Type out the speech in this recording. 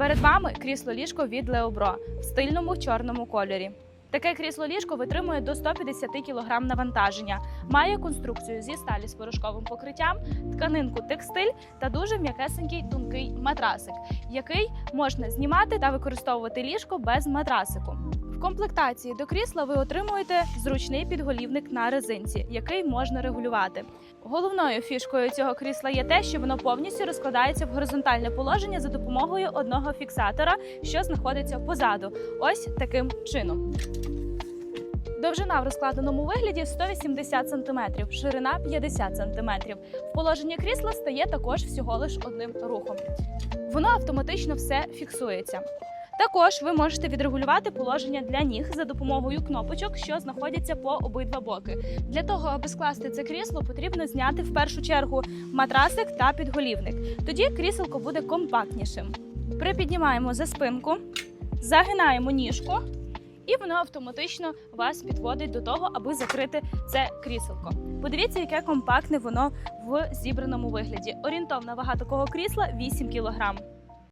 Перед вами крісло ліжко від Леобро в стильному чорному кольорі. Таке крісло ліжко витримує до 150 кг навантаження, має конструкцію зі сталі з порошковим покриттям, тканинку текстиль та дуже м'якесенький тонкий матрасик, який можна знімати та використовувати ліжко без матрасику. Комплектації до крісла ви отримуєте зручний підголівник на резинці, який можна регулювати. Головною фішкою цього крісла є те, що воно повністю розкладається в горизонтальне положення за допомогою одного фіксатора, що знаходиться позаду. Ось таким чином. Довжина в розкладеному вигляді 180 см, ширина 50 см. В положенні крісла стає також всього лиш одним рухом. Воно автоматично все фіксується. Також ви можете відрегулювати положення для ніг за допомогою кнопочок, що знаходяться по обидва боки. Для того, аби скласти це крісло, потрібно зняти в першу чергу матрасик та підголівник. Тоді кріселко буде компактнішим. Припіднімаємо за спинку, загинаємо ніжку, і воно автоматично вас підводить до того, аби закрити це кріселко. Подивіться, яке компактне воно в зібраному вигляді. Орієнтовна вага такого крісла 8 кг.